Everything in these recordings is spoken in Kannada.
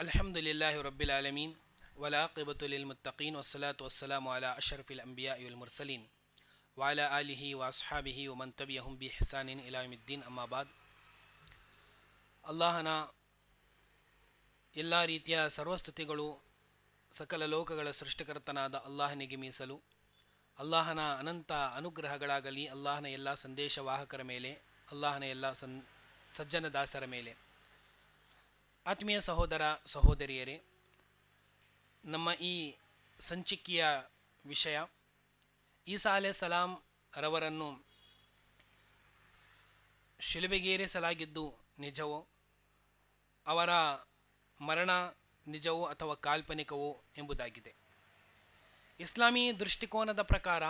الحمد لله رب العالمين والعاقبة للمتقين والصلاة والسلام على أشرف الأنبياء والمرسلين وعلى آله وأصحابه ومن تبعهم بإحسان إلى يوم الدين أما بعد ಅಲ್ಲಾಹನ ಎಲ್ಲ ರೀತಿಯ ಸರ್ವಸ್ತುತಿಗಳು ಸಕಲ ಲೋಕಗಳ ಸೃಷ್ಟಿಕರ್ತನಾದ ಅಲ್ಲಾಹನಿಗೆ ಮೀಸಲು ಅಲ್ಲಾಹನ ಅನಂತ ಅನುಗ್ರಹಗಳಾಗಲಿ ಅಲ್ಲಾಹನ ಎಲ್ಲ ಸಂದೇಶವಾಹಕರ ಮೇಲೆ ಅಲ್ಲಾಹನ ಎಲ್ಲ ಸನ್ ಸಜ್ಜನ ದಾಸರ ಮೇಲೆ ಆತ್ಮೀಯ ಸಹೋದರ ಸಹೋದರಿಯರೇ, ನಮ್ಮ ಈ ಸಂಚಿಕೆಯ ವಿಷಯ ಈಸಾ ಅಲೆ ಸಲಾಂ ರವರನ್ನು ಶಿಲುಬೆಗೇರಿಸಲಾಗಿದ್ದು ನಿಜವೋ, ಅವರ ಮರಣ ನಿಜವೋ ಅಥವಾ ಕಾಲ್ಪನಿಕವೋ ಎಂಬುದಾಗಿದೆ. ಇಸ್ಲಾಮೀ ದೃಷ್ಟಿಕೋನದ ಪ್ರಕಾರ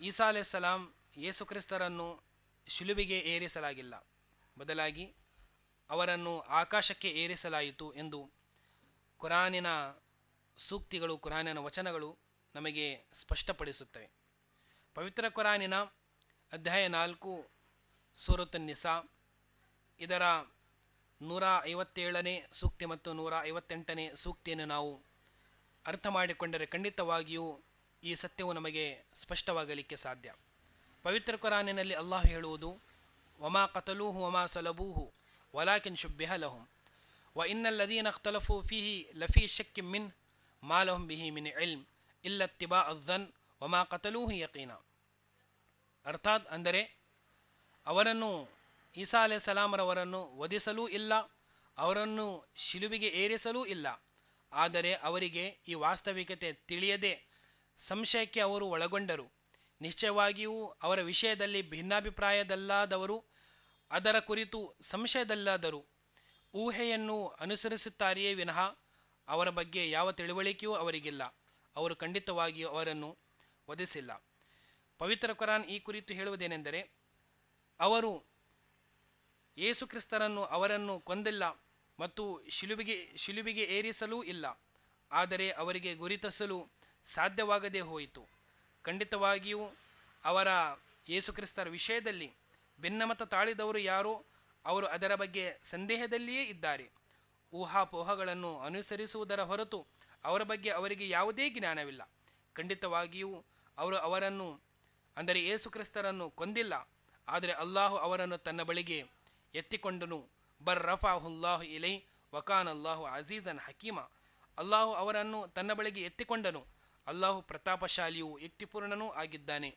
ಈಸಾ ಅಲೆ ಸಲಾಂ ಯೇಸುಕ್ರಿಸ್ತರನ್ನು ಶಿಲುಬೆಗೆ ಏರಿಸಲಾಗಿಲ್ಲ. ಬದಲಾಗಿ ಅವರನ್ನು ಆಕಾಶಕ್ಕೆ ಏರಿಸಲಾಯಿತು ಎಂದು ಕುರಾನಿನ ಸೂಕ್ತಿಗಳು, ಕುರಾನಿನ ವಚನಗಳು ನಮಗೆ ಸ್ಪಷ್ಟಪಡಿಸುತ್ತವೆ. ಪವಿತ್ರ ಕುರಾನಿನ ಅಧ್ಯಾಯ ನಾಲ್ಕು, ಸೂರತ್ ನಿಸಾ ಇದರ ನೂರ ಐವತ್ತೇಳನೇ ಸೂಕ್ತಿ ಮತ್ತು ನೂರ ಐವತ್ತೆಂಟನೇ ಸೂಕ್ತಿಯನ್ನು ನಾವು ಅರ್ಥ ಮಾಡಿಕೊಂಡರೆ ಖಂಡಿತವಾಗಿಯೂ ಈ ಸತ್ಯವು ನಮಗೆ ಸ್ಪಷ್ಟವಾಗಲಿಕ್ಕೆ ಸಾಧ್ಯ. ಪವಿತ್ರ ಕುರಾನಿನಲ್ಲಿ ಅಲ್ಲಾಹ್ ಹೇಳುವುದು, ವಮಾ ಕತಲೂಹು, ವಮಾ ಸಲಬೂಹು. ವಲಾಕಿನ್ لهم. وإن الذين اختلفوا فيه ಫಿಹಿ شك من ما لهم به من علم إلا اتباع الظن وما قتلوه يقينا. ಅರ್ಥಾತ್ ಅಂದರೆ ಅವರನ್ನು ಈಸಾ ಅಲೆ ಸಲಾಮರವರನ್ನು ವಧಿಸಲೂ ಇಲ್ಲ ಅವರನ್ನು ಶಿಲುಬಿಗೆ ಏರಿಸಲೂ ಇಲ್ಲ ಆದರೆ ಅವರಿಗೆ ಈ ವಾಸ್ತವಿಕತೆ ತಿಳಿಯದೆ ಸಂಶಯಕ್ಕೆ ಅವರು ಒಳಗೊಂಡರು. ನಿಶ್ಚಯವಾಗಿಯೂ ಅವರ ವಿಷಯದಲ್ಲಿ ಭಿನ್ನಾಭಿಪ್ರಾಯದಲ್ಲಾದವರು ಅದರ ಕುರಿತು ಸಂಶಯದಲ್ಲಾದರೂ ಊಹೆಯನ್ನು ಅನುಸರಿಸುತ್ತಾರೆಯೇ ವಿನಃ ಅವರ ಬಗ್ಗೆ ಯಾವ ತಿಳುವಳಿಕೆಯೂ ಅವರಿಗಿಲ್ಲ. ಅವರು ಖಂಡಿತವಾಗಿಯೂ ಅವರನ್ನು ವಧಿಸಿಲ್ಲ. ಪವಿತ್ರ ಕುರಾನ್ ಈ ಕುರಿತು ಹೇಳುವುದೇನೆಂದರೆ, ಅವರು ಯೇಸುಕ್ರಿಸ್ತರನ್ನು ಅವರನ್ನು ಕೊಂದಿಲ್ಲ ಮತ್ತು ಶಿಲುಬಿಗೆ ಶಿಲುಬಿಗೆ ಏರಿಸಲೂ ಇಲ್ಲ. ಆದರೆ ಅವರಿಗೆ ಗುರುತಿಸಲು ಸಾಧ್ಯವಾಗದೇ ಹೋಯಿತು. ಖಂಡಿತವಾಗಿಯೂ ಅವರ ಯೇಸುಕ್ರಿಸ್ತರ ವಿಷಯದಲ್ಲಿ ಭಿನ್ನಮತ ತಾಳಿದವರು ಯಾರೋ? ಅವರು ಅದರ ಬಗ್ಗೆ ಸಂದೇಹದಲ್ಲಿಯೇ ಇದ್ದಾರೆ. ಊಹಾಪೋಹಗಳನ್ನು ಅನುಸರಿಸುವುದರ ಹೊರತು ಅವರ ಬಗ್ಗೆ ಅವರಿಗೆ ಯಾವುದೇ ಜ್ಞಾನವಿಲ್ಲ. ಖಂಡಿತವಾಗಿಯೂ ಅವರು ಅವರನ್ನು, ಅಂದರೆ ಯೇಸುಕ್ರಿಸ್ತರನ್ನು ಕೊಂದಿಲ್ಲ. ಆದರೆ ಅಲ್ಲಾಹು ಅವರನ್ನು ತನ್ನ ಬಳಿಗೆ ಎತ್ತಿಕೊಂಡನು. ಬರ್ ರಫಾಹುಲ್ಲಾಹು ಇಲೈ ವಕಾನ್ ಅಲ್ಲಾಹು ಅಜೀಜನ್ ಹಕೀಮ. ಅಲ್ಲಾಹು ಅವರನ್ನು ತನ್ನ ಬಳಿಗೆ ಎತ್ತಿಕೊಂಡನು. ಅಲ್ಲಾಹು ಪ್ರತಾಪಶಾಲಿಯೂ ಯುಕ್ತಿಪೂರ್ಣನೂ ಆಗಿದ್ದಾನೆ.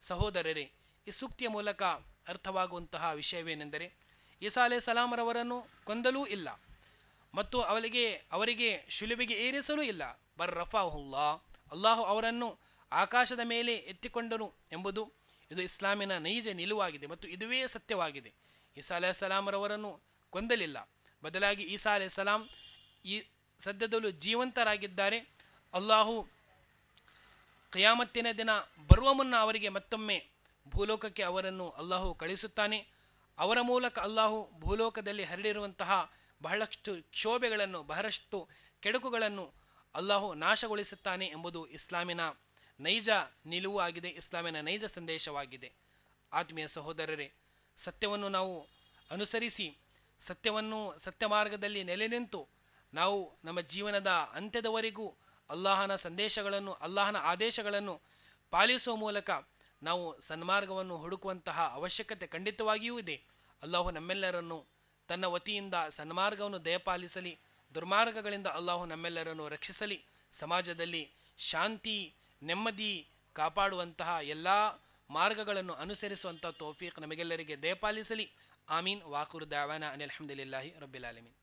ಸಹೋದರರೇ, ಈ ಸೂಕ್ತಿಯ ಮೂಲಕ ಅರ್ಥವಾಗುವಂತಹ ವಿಷಯವೇನೆಂದರೆ ಈಸಾ ಅಲೆ ಸಲಾಮರವರನ್ನು ಕೊಂದಲೂ ಇಲ್ಲ ಮತ್ತು ಅವರಿಗೆ ಅವರಿಗೆ ಶಿಲುಬೆಗೆ ಏರಿಸಲೂ ಇಲ್ಲ. ಬರ್ ರಫಾಹುಲ್ಲಾ, ಅಲ್ಲಾಹು ಅವರನ್ನು ಆಕಾಶದ ಮೇಲೆ ಎತ್ತಿಕೊಂಡನು ಎಂಬುದು ಇದು ಇಸ್ಲಾಮಿನ ನೈಜ ನಿಲುವಾಗಿದೆ ಮತ್ತು ಇದುವೇ ಸತ್ಯವಾಗಿದೆ. ಈಸಾ ಅಲೆ ಸಲಾಮರವರನ್ನು ಕೊಂದಲಿಲ್ಲ. ಬದಲಾಗಿ ಈಸಾ ಅಲೆ ಸಲಾಂ ಈ ಸದ್ಯದಲ್ಲೂ ಜೀವಂತರಾಗಿದ್ದಾರೆ. ಅಲ್ಲಾಹು ಕಯಾಮತ್ತಿನ ದಿನ ಬರುವ ಮುನ್ನ ಅವರಿಗೆ ಮತ್ತೊಮ್ಮೆ ಭೂಲೋಕಕ್ಕೆ ಅವರನ್ನು ಅಲ್ಲಾಹು ಕಳಿಸುತ್ತಾನೆ ಅವರ ಮೂಲಕ ಅಲ್ಲಾಹು ಭೂಲೋಕದಲ್ಲಿ ಹರಡಿರುವಂತಹ ಬಹಳಷ್ಟು ಕ್ಷೋಭೆಗಳನ್ನು, ಬಹಳಷ್ಟು ಕೆಡುಕುಗಳನ್ನು ಅಲ್ಲಾಹು ನಾಶಗೊಳಿಸುತ್ತಾನೆ ಎಂಬುದು ಇಸ್ಲಾಮಿನ ನೈಜ ನಿಲುವು ಆಗಿದೆ ಇಸ್ಲಾಮಿನ ನೈಜ ಸಂದೇಶವಾಗಿದೆ. ಆತ್ಮೀಯ ಸಹೋದರರೇ, ಸತ್ಯವನ್ನು ನಾವು ಅನುಸರಿಸಿ, ಸತ್ಯವನ್ನು ಸತ್ಯ ಮಾರ್ಗದಲ್ಲಿ ನೆಲೆ ನಿಂತು ನಾವು ನಮ್ಮ ಜೀವನದ ಅಂತ್ಯದವರೆಗೂ ಅಲ್ಲಾಹನ ಸಂದೇಶಗಳನ್ನು, ಅಲ್ಲಾಹನ ಆದೇಶಗಳನ್ನು ಪಾಲಿಸುವ ಮೂಲಕ ನಾವು ಸನ್ಮಾರ್ಗವನ್ನು ಹುಡುಕುವಂತಹ ಅವಶ್ಯಕತೆ ಖಂಡಿತವಾಗಿಯೂ ಇದೆ. ಅಲ್ಲಾಹು ನಮ್ಮೆಲ್ಲರನ್ನು ತನ್ನ ವತಿಯಿಂದ ಸನ್ಮಾರ್ಗವನ್ನು ದಯಪಾಲಿಸಲಿ, ದುರ್ಮಾರ್ಗಗಳಿಂದ ಅಲ್ಲಾಹು ನಮ್ಮೆಲ್ಲರನ್ನು ರಕ್ಷಿಸಲಿ, ಸಮಾಜದಲ್ಲಿ ಶಾಂತಿ, ನೆಮ್ಮದಿ ಕಾಪಾಡುವಂತಹ ಎಲ್ಲ ಮಾರ್ಗಗಳನ್ನು ಅನುಸರಿಸುವಂಥ ತೋಫೀಕ್ ನಮಗೆಲ್ಲರಿಗೆ ದಯಪಾಲಿಸಲಿ. ಆಮೀನ್. ವಾಕುರ್ ದಾವಾನ ಅನಿಲ್ ಅಹಮದಿಲ್ಲಾಹಿ ರಬ್ಬಿಲ್ ಆಲಮೀನ್.